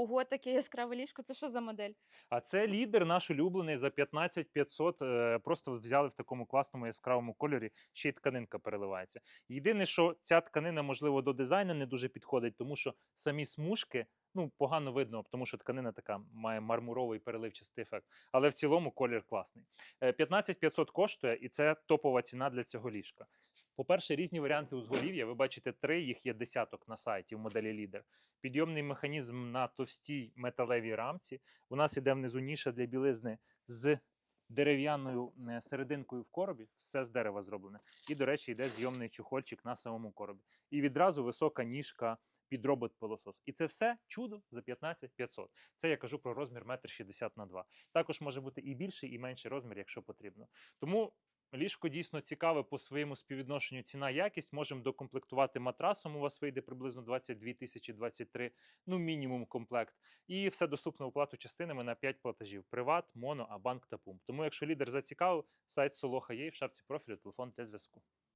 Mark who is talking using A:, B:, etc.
A: Ого, таке яскраве ліжко. Це що за модель?
B: А це лідер наш улюблений за 15 500. е, Просто взяли в такому класному яскравому кольорі, ще й тканинка переливається. Єдине, що ця тканина, можливо, до дизайну не дуже підходить, тому що самі смужки ну, погано видно, тому що тканина така має мармуровий переливчастий ефект. Але в цілому колір класний. Е, 15 500 коштує, і це топова ціна для цього ліжка. По-перше, різні варіанти узголів'я. Ви бачите три, їх є десяток на сайті в моделі лідер. Підйомний механізм на товстій металевій рамці. У нас іде внизу ніша для білизни з дерев'яною е, серединкою в коробі, все з дерева зроблене. І, до речі, йде зйомний чухольчик на самому коробі. І відразу висока ніжка під робот-пилосос. І це все чудо за 15 500. Це я кажу про розмір 1,60 м на 2. Також може бути і більший, і менший розмір, якщо потрібно. Тому ліжко дійсно цікаве по своєму співвідношенню ціна-якість. Можемо докомплектувати матрасом. У вас вийде приблизно 22 тисячі 23, ну мінімум комплект. І все доступно оплату частинами на 5 платежів: Приват, Моно, Абанк та Пумп. Тому, якщо лідер зацікавив, сайт Солоха є в шапці профілю телефон для зв'язку.